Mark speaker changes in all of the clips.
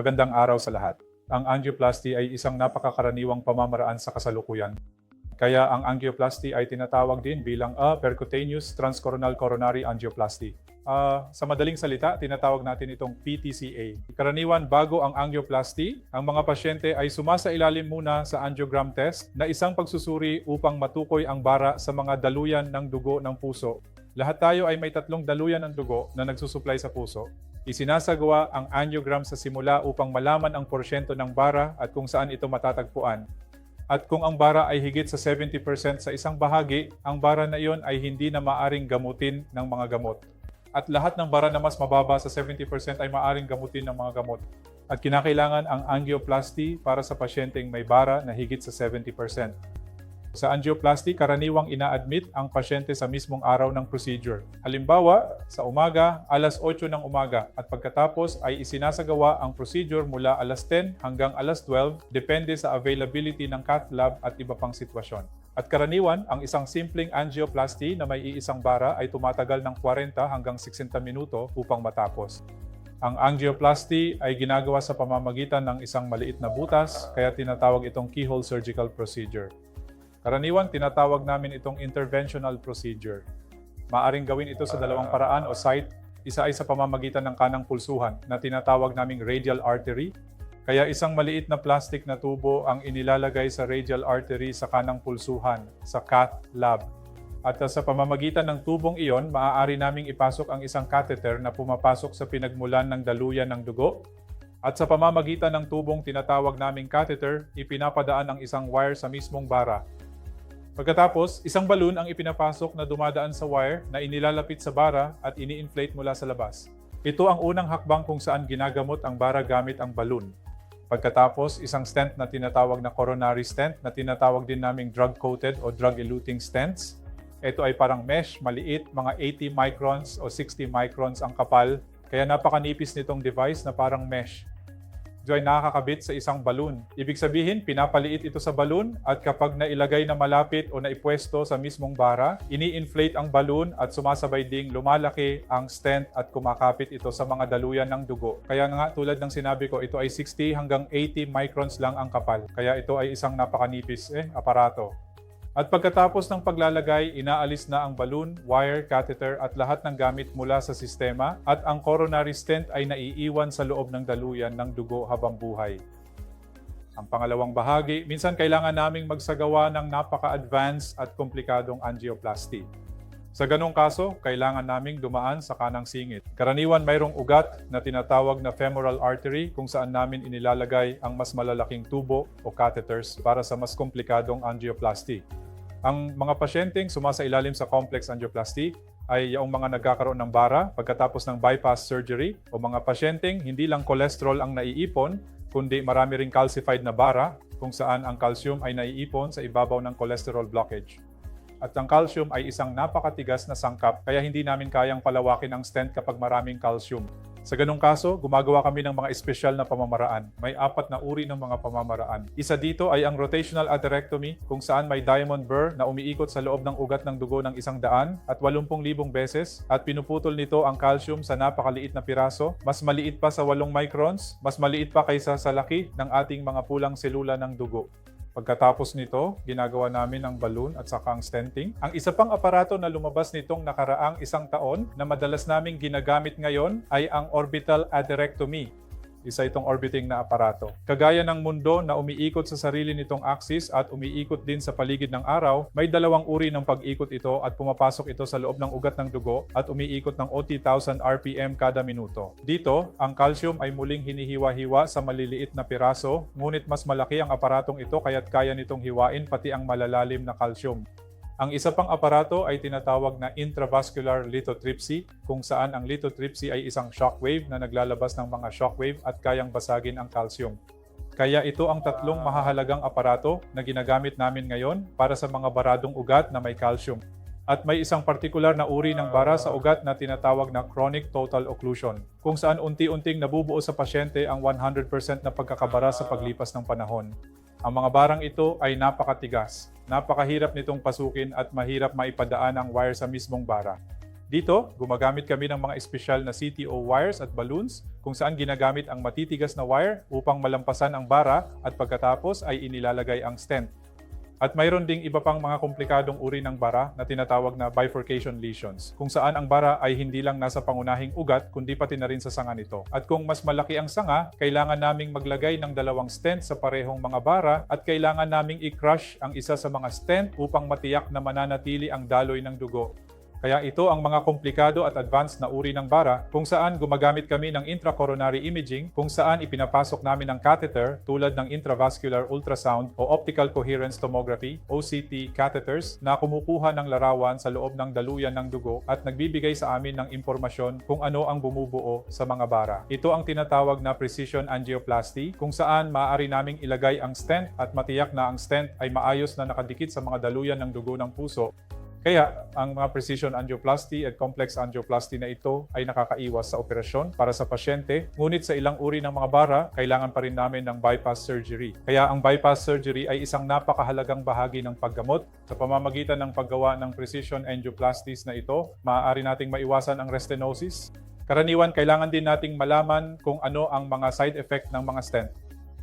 Speaker 1: Magandang araw sa lahat. Ang angioplasty ay isang napakakaraniwang pamamaraan sa kasalukuyan. Kaya ang angioplasty ay tinatawag din bilang a percutaneous transcoronal coronary angioplasty. Ah, sa madaling salita, tinatawag natin itong PTCA. Karaniwan bago ang angioplasty, ang mga pasyente ay sumasailalim muna sa angiogram test na isang pagsusuri upang matukoy ang bara sa mga daluyan ng dugo ng puso. Lahat tayo ay may tatlong daluyan ng dugo na nagsusuplay sa puso. Isinasagawa ang angiogram sa simula upang malaman ang porsyento ng bara at kung saan ito matatagpuan. At kung ang bara ay higit sa 70% sa isang bahagi, ang bara na iyon ay hindi na maaring gamutin ng mga gamot. At lahat ng bara na mas mababa sa 70% ay maaring gamutin ng mga gamot. At kinakailangan ang angioplasty para sa pasyenteng may bara na higit sa 70%. Sa angioplasty, karaniwang ina-admit ang pasyente sa mismong araw ng procedure. Halimbawa, sa umaga, alas 8 ng umaga at pagkatapos ay isinasagawa ang procedure mula alas 10 hanggang alas 12 depende sa availability ng cath lab at iba pang sitwasyon. At karaniwan, ang isang simpleng angioplasty na may iisang bara ay tumatagal ng 40 hanggang 60 minuto upang matapos. Ang angioplasty ay ginagawa sa pamamagitan ng isang maliit na butas, kaya tinatawag itong keyhole surgical procedure. Karaniwan, tinatawag namin itong interventional procedure. Maaring gawin ito sa dalawang paraan o site. Isa ay sa pamamagitan ng kanang pulsuhan na tinatawag naming radial artery. Kaya isang maliit na plastic na tubo ang inilalagay sa radial artery sa kanang pulsuhan sa cath lab. At sa pamamagitan ng tubong iyon, maaari naming ipasok ang isang catheter na pumapasok sa pinagmulan ng daluyan ng dugo at sa pamamagitan ng tubong tinatawag naming catheter, ipinapadaan ang isang wire sa mismong bara. Pagkatapos, isang balloon ang ipinapasok na dumadaan sa wire na inilalapit sa bara at ini-inflate mula sa labas. Ito ang unang hakbang kung saan ginagamot ang bara gamit ang balloon. Pagkatapos, isang stent na tinatawag na coronary stent na tinatawag din naming drug-coated o drug-eluting stents. Ito ay parang mesh, maliit, mga 80 microns o 60 microns ang kapal, kaya napakanipis nitong device na parang mesh. Ito ay nakakabit sa isang balloon. Ibig sabihin, pinapaliit ito sa balloon at kapag nailagay na malapit o naipwesto sa mismong bara, ini-inflate ang balloon at sumasabay ding lumalaki ang stent at kumakapit ito sa mga daluyan ng dugo. Kaya nga tulad ng sinabi ko, ito ay 60 hanggang 80 microns lang ang kapal. Kaya ito ay isang napakanipis eh, aparato. At pagkatapos ng paglalagay, inaalis na ang balloon, wire, catheter at lahat ng gamit mula sa sistema at ang coronary stent ay naiiwan sa loob ng daluyan ng dugo habang buhay. Ang pangalawang bahagi, minsan kailangan naming magsagawa ng napaka-advanced at komplikadong angioplasty. Sa ganong kaso, kailangan naming dumaan sa kanang singit. Karaniwan mayroong ugat na tinatawag na femoral artery kung saan namin inilalagay ang mas malalaking tubo o catheters para sa mas komplikadong angioplasty. Ang mga pasyenteng sumasailalim sa complex angioplasty ay yung mga nagkakaroon ng bara pagkatapos ng bypass surgery o mga pasyenteng hindi lang cholesterol ang naiipon, kundi marami ring calcified na bara kung saan ang calcium ay naiipon sa ibabaw ng cholesterol blockage. At ang calcium ay isang napakatigas na sangkap kaya hindi namin kayang palawakin ang stent kapag maraming calcium. Sa ganong kaso, gumagawa kami ng mga espesyal na pamamaraan. May apat na uri ng mga pamamaraan. Isa dito ay ang rotational atherectomy kung saan may diamond burr na umiikot sa loob ng ugat ng dugo ng isang daan at 80,000 beses at pinuputol nito ang calcium sa napakaliit na piraso. Mas maliit pa sa 8 microns, mas maliit pa kaysa sa laki ng ating mga pulang selula ng dugo. Pagkatapos nito, ginagawa namin ang balloon at saka ang stenting. Ang isa pang aparato na lumabas nitong nakaraang isang taon na madalas naming ginagamit ngayon ay ang orbital atherectomy. Isa itong orbiting na aparato. Kagaya ng mundo na umiikot sa sarili nitong axis at umiikot din sa paligid ng araw, may dalawang uri ng pag-ikot ito at pumapasok ito sa loob ng ugat ng dugo at umiikot ng 80,000 RPM kada minuto. Dito, ang calcium ay muling hinihiwa-hiwa sa maliliit na piraso, ngunit mas malaki ang aparatong ito kaya't kaya nitong hiwain pati ang malalalim na calcium. Ang isa pang aparato ay tinatawag na intravascular lithotripsy kung saan ang lithotripsy ay isang shockwave na naglalabas ng mga shockwave at kayang basagin ang calcium. Kaya ito ang tatlong mahahalagang aparato na ginagamit namin ngayon para sa mga baradong ugat na may calcium. At may isang partikular na uri ng bara sa ugat na tinatawag na chronic total occlusion, kung saan unti-unting nabubuo sa pasyente ang 100% na pagkakabara sa paglipas ng panahon. Ang mga barang ito ay napakatigas. Napakahirap nitong pasukin at mahirap maipadaan ang wire sa mismong bara. Dito, gumagamit kami ng mga espesyal na CTO wires at balloons kung saan ginagamit ang matitigas na wire upang malampasan ang bara at pagkatapos ay inilalagay ang stent. At mayroon ding iba pang mga komplikadong uri ng bara na tinatawag na bifurcation lesions, kung saan ang bara ay hindi lang nasa pangunahing ugat kundi pati na rin sa sanga nito. At kung mas malaki ang sanga, kailangan naming maglagay ng dalawang stent sa parehong mga bara at kailangan naming i-crush ang isa sa mga stent upang matiyak na mananatili ang daloy ng dugo. Kaya ito ang mga komplikado at advanced na uri ng bara kung saan gumagamit kami ng intracoronary imaging kung saan ipinapasok namin ng catheter tulad ng intravascular ultrasound o optical coherence tomography OCT catheters na kumukuha ng larawan sa loob ng daluyan ng dugo at nagbibigay sa amin ng impormasyon kung ano ang bumubuo sa mga bara. Ito ang tinatawag na precision angioplasty kung saan maaari naming ilagay ang stent at matiyak na ang stent ay maayos na nakadikit sa mga daluyan ng dugo ng puso kaya ang mga precision angioplasty at complex angioplasty na ito ay nakakaiwas sa operasyon para sa pasyente. Ngunit sa ilang uri ng mga bara, kailangan pa rin namin ng bypass surgery. Kaya ang bypass surgery ay isang napakahalagang bahagi ng paggamot. Sa pamamagitan ng paggawa ng precision angioplasties na ito, maaari nating maiwasan ang restenosis. Karaniwan, kailangan din nating malaman kung ano ang mga side effect ng mga stent.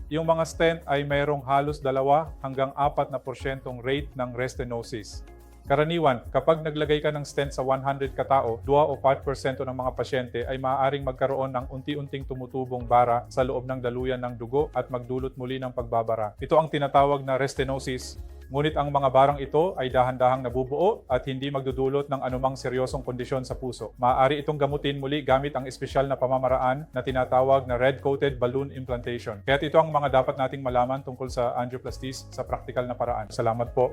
Speaker 1: Yung mga stent ay mayroong halos dalawa hanggang 4 na porsyentong rate ng restenosis. Karaniwan, kapag naglagay ka ng stent sa 100 katao, 2 o 5% ng mga pasyente ay maaaring magkaroon ng unti-unting tumutubong bara sa loob ng daluyan ng dugo at magdulot muli ng pagbabara. Ito ang tinatawag na restenosis. Ngunit ang mga barang ito ay dahan-dahang nabubuo at hindi magdudulot ng anumang seryosong kondisyon sa puso. Maaari itong gamutin muli gamit ang espesyal na pamamaraan na tinatawag na red-coated balloon implantation. Kaya ito ang mga dapat nating malaman tungkol sa angioplasties sa praktikal na paraan. Salamat po.